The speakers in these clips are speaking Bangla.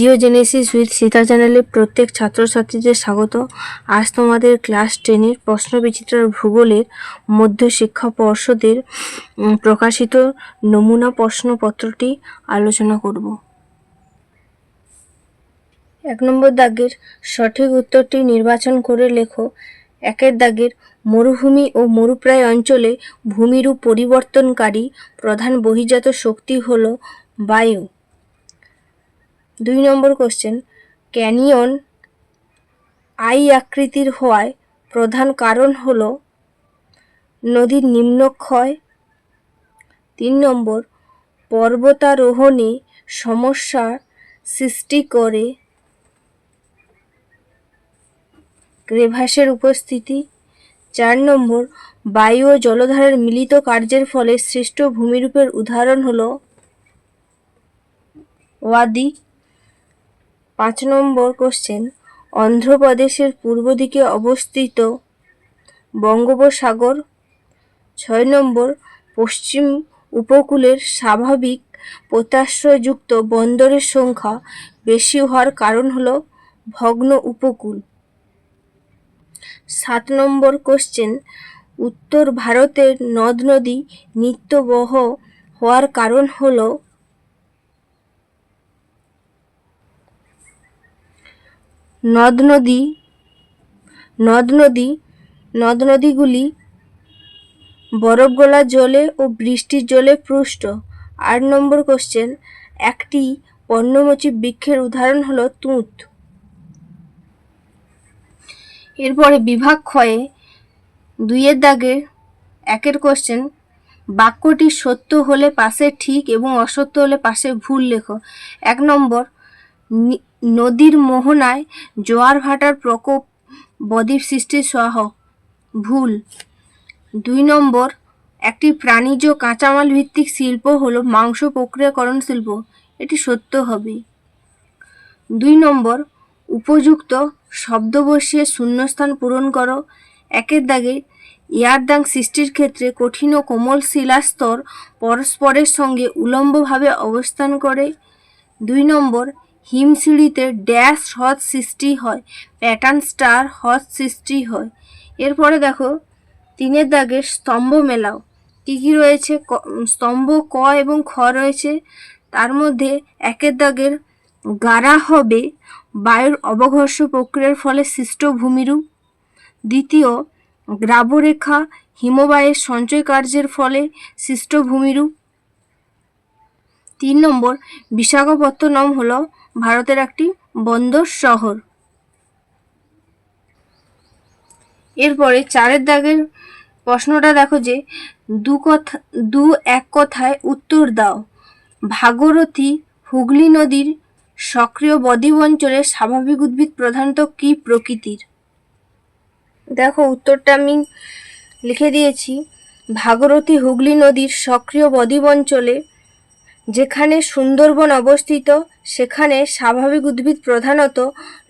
জিওজেনেসিস উইথ সীতা চ্যানেলে প্রত্যেক ছাত্রছাত্রীদের স্বাগত। আজ তোমাদের ক্লাস টেনের প্রশ্নবিচিত্রার ভূগোলের মধ্য শিক্ষা পর্ষদের প্রকাশিত নমুনা প্রশ্নপত্রটি আলোচনা করব। এক নম্বর দাগের সঠিক উত্তরটি নির্বাচন করে লেখো। একের দাগের মরুভূমি ও মরুপ্রায় অঞ্চলে ভূমিরূপ পরিবর্তনকারী প্রধান বহির্জাত শক্তি হল বায়ু। দুই নম্বর কোশ্চেন ক্যানিয়ন আই আকৃতির হওয়ায় প্রধান কারণ হল নদীর নিম্নক্ষয়। তিন নম্বর, পর্বতারোহণে সমস্যার সৃষ্টি করে ক্রেভাসের উপস্থিতি। চার নম্বর, বায়ু ও জলধারের মিলিত কার্যের ফলে সৃষ্ট ভূমিরূপের উদাহরণ হল ওয়াদি। পাঁচ নম্বর কোশ্চেন অন্ধ্রপ্রদেশের পূর্ব দিকে অবস্থিত বঙ্গোপসাগর। ছয় নম্বর, পশ্চিম উপকূলের স্বাভাবিক পোতাশ্রয়যুক্ত বন্দরের সংখ্যা বেশি হওয়ার কারণ হল ভগ্ন উপকূল। সাত নম্বর কোশ্চেন উত্তর ভারতের নদ নদী নিত্যবহ হওয়ার কারণ হলো নদ নদী নদ নদী, নদ নদীগুলি বরফ গলা জলে ও বৃষ্টির জলে পুষ্ট। আট নম্বর কোশ্চেন একটি পর্ণমোচী বৃক্ষের উদাহরণ হলো তুঁত। এরপরে বিভাগ ক্ষয়ে দুইয়ের দাগে একের কোশ্চেন বাক্যটি সত্য হলে পাশে ঠিক এবং অসত্য হলে পাশে ভুল লেখো। এক নম্বর নদীর মোহনায় জোয়ার ভাটার প্রকোপ বদ্বীপ সৃষ্টির সহ ভুল। দুই নম্বর, একটি প্রাণীজ কাঁচামাল ভিত্তিক শিল্প হল মাংস প্রক্রিয়াকরণ শিল্প। এটি সত্য হবে। দুই নম্বর, উপযুক্ত শব্দ বসিয়ে শূন্যস্থান পূরণ করো। একের দাগে ইয়ারদাং সৃষ্টির ক্ষেত্রে কঠিন ও কোমল শিলাস্তর পরস্পরের সঙ্গে উলম্বভাবে অবস্থান করে। দুই নম্বর হিমশিড়িতে ড্যাশ হ্রদ সৃষ্টি হয়, প্যাটার্ন স্টার হ্রদ সৃষ্টি হয়। এরপরে দেখো, তিনের দাগে স্তম্ভ মেলাও। কী কী রয়েছে? স্তম্ভ, ক এবং খ রয়েছে। তার মধ্যে একের দাগের গাড়া হবে বায়ুর অবঘর্ষ প্রক্রিয়ার ফলে সৃষ্ট ভূমিরূপ। দ্বিতীয়, গ্রাবরেখা হিমবাহের সঞ্চয় কার্যের ফলে সৃষ্ট ভূমিরূপ। তিন নম্বর, বিশাখাপত্তনম হলো ভারতের একটি বন্দর শহর। এরপরে চারের দাগের প্রশ্নটা দেখো যে, দু কথা, দু এক কথায় উত্তর দাও। ভাগরথী হুগলি নদীর সক্রিয় বদ্বীপ অঞ্চলের স্বাভাবিক উদ্ভিদ প্রধানত কী প্রকৃতির? দেখো, উত্তরটা আমি লিখে দিয়েছি। ভাগরথী হুগলি নদীর সক্রিয় বদ্বীপ অঞ্চলে যেখানে সুন্দরবন অবস্থিত, সেখানে স্বাভাবিক উদ্ভিদ প্রধানত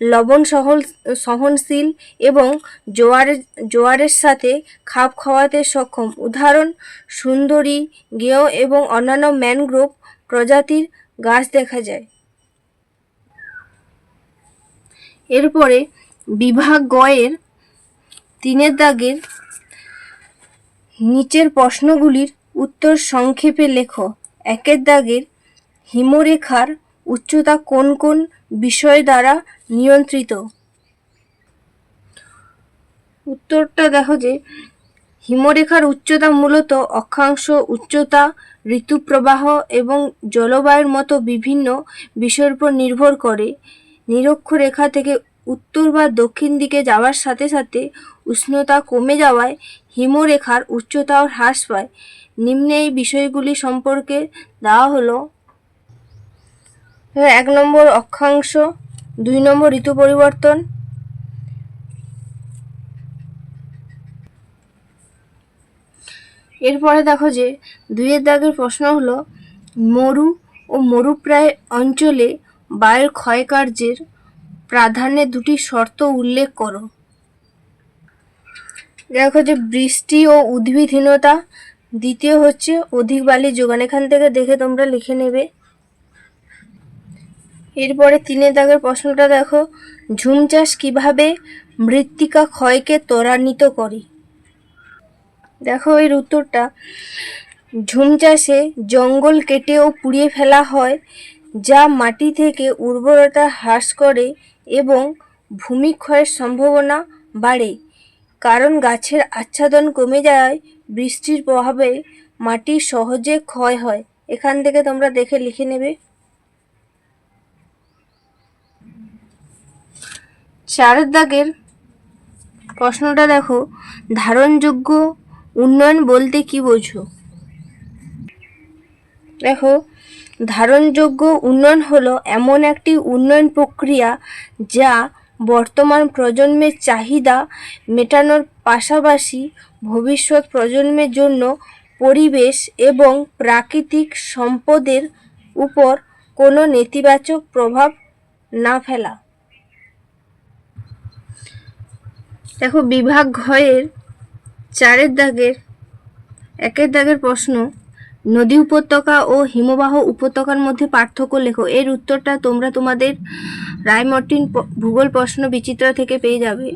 লবণ সহল, সহনশীল এবং জোয়ারের জোয়ারের সাথে খাপ খাওয়াতে সক্ষম। উদাহরণ, সুন্দরী, গেঁয়ো এবং অন্যান্য ম্যানগ্রোভ প্রজাতির গাছ দেখা যায়। এরপরে বিভাগ গয়ের তিনের দাগের নিচের প্রশ্নগুলির উত্তর সংক্ষেপে লেখো। একের দাগের হিমরেখার উচ্চতা কোন কোন বিষয় দ্বারা নিয়ন্ত্রিত? উত্তরটা দেখো যে হিমরেখার উচ্চতা মূলত অক্ষাংশ উচ্চতা ঋতুপ্রবাহ এবং জলবায়ুর মতো বিভিন্ন বিষয়ের উপর নির্ভর করে। নিরক্ষরেখা থেকে উত্তর বা দক্ষিণ দিকে যাওয়ার সাথে সাথে উষ্ণতা কমে যাওয়ায় হিমরেখার উচ্চতাও হ্রাস পায়। নিম্নে এই বিষয়গুলি সম্পর্কে দেওয়া হলো। এক নম্বর অক্ষাংশ, দুই নম্বর ঋতু পরিবর্তন। এরপরে দেখো যে, দুইয়ের দাগের প্রশ্ন হলো, মরু ও মরুপ্রায় অঞ্চলে বায়ুর ক্ষয়কার্যের প্রাধান্যে দুটি শর্ত উল্লেখ করো। দেখো যে, বৃষ্টি ও উদ্ভিদহীনতা দ্বিতীয় হচ্ছে অধিক বালি যোগান এখান থেকে দেখে তোমরা লিখে নেবে। এরপরে তিনের দাগের প্রশ্নটা দেখো, ঝুম চাষ কীভাবে মৃত্তিকা ক্ষয়কে ত্বরান্বিত করে? দেখো এর উত্তরটা, ঝুম চাষে জঙ্গল কেটে ও পুড়িয়ে ফেলা হয়, যা মাটি থেকে উর্বরতা হ্রাস করে এবং ভূমিক্ষয়ের সম্ভাবনা বাড়ে। কারণ গাছের আচ্ছাদন কমে যায় বৃষ্টির প্রভাবে মাটি সহজে ক্ষয় হয়। এখান থেকে তোমরা দেখে লিখে নেবে। চারের দাগের প্রশ্নটা দেখো, ধারণযোগ্য উন্নয়ন বলতে কি বোঝো? দেখো, ধারণযোগ্য উন্নয়ন হলো এমন একটি উন্নয়ন প্রক্রিয়া যা বর্তমান প্রজন্মের চাহিদা মেটানোর পাশাপাশি ভবিষ্যৎ প্রজন্মের জন্য পরিবেশ এবং প্রাকৃতিক সম্পদের উপর কোনো নেতিবাচক প্রভাব না ফেলা। দেখো, বিভাগ ঘয়ের চারের দাগের, একের দাগের প্রশ্ন নদী উপত্যকা ও হিমবাহ উপত্যকার মধ্যে পার্থক্য লেখো। এর উত্তরটা তোমরা তোমাদের রায়মর্টিন ভূগোল প্রশ্ন বিচিত্র থেকে পেয়ে যাবে।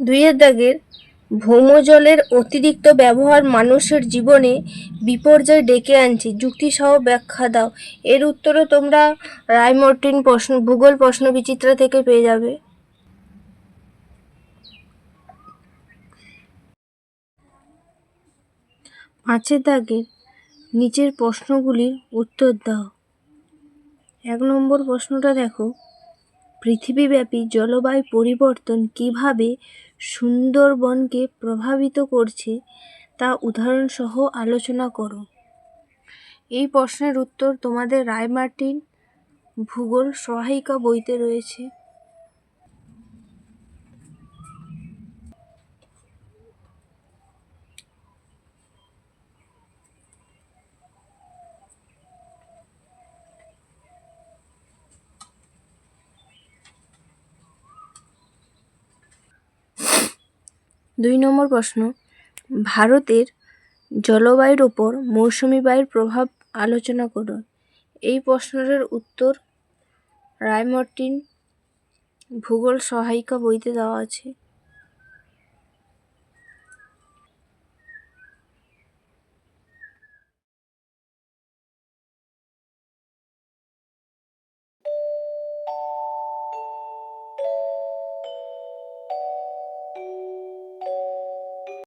দুইয়ের দাগের ভৌমজলের অতিরিক্ত ব্যবহার মানুষের জীবনে বিপর্যয় ডেকে আনছে। যুক্তিসহ ব্যাখ্যা দাও। এর উত্তরও তোমরা রায়মর্টিন প্রশ্ন, ভূগোল প্রশ্ন বিচিত্রা থেকে পেয়ে যাবে। পাঁচের দাগের নিচের প্রশ্নগুলির উত্তর দাও। এক নম্বর প্রশ্নটা দেখো। পৃথিবীব্যাপী জলবায়ু পরিবর্তন কীভাবে সুন্দরবনকে প্রভাবিত করছে তা উদাহরণসহ আলোচনা করো। এই প্রশ্নের উত্তর তোমাদের রায়মার্টিন ভূগোল সহায়িকা বইতে রয়েছে। দুই নম্বর প্রশ্ন, ভারতের জলবায়ুর ওপর মৌসুমি বায়ুর প্রভাব আলোচনা করুন এই প্রশ্নের উত্তর রায়মর্টিন ভূগোল সহায়িকা বইতে দেওয়া আছে।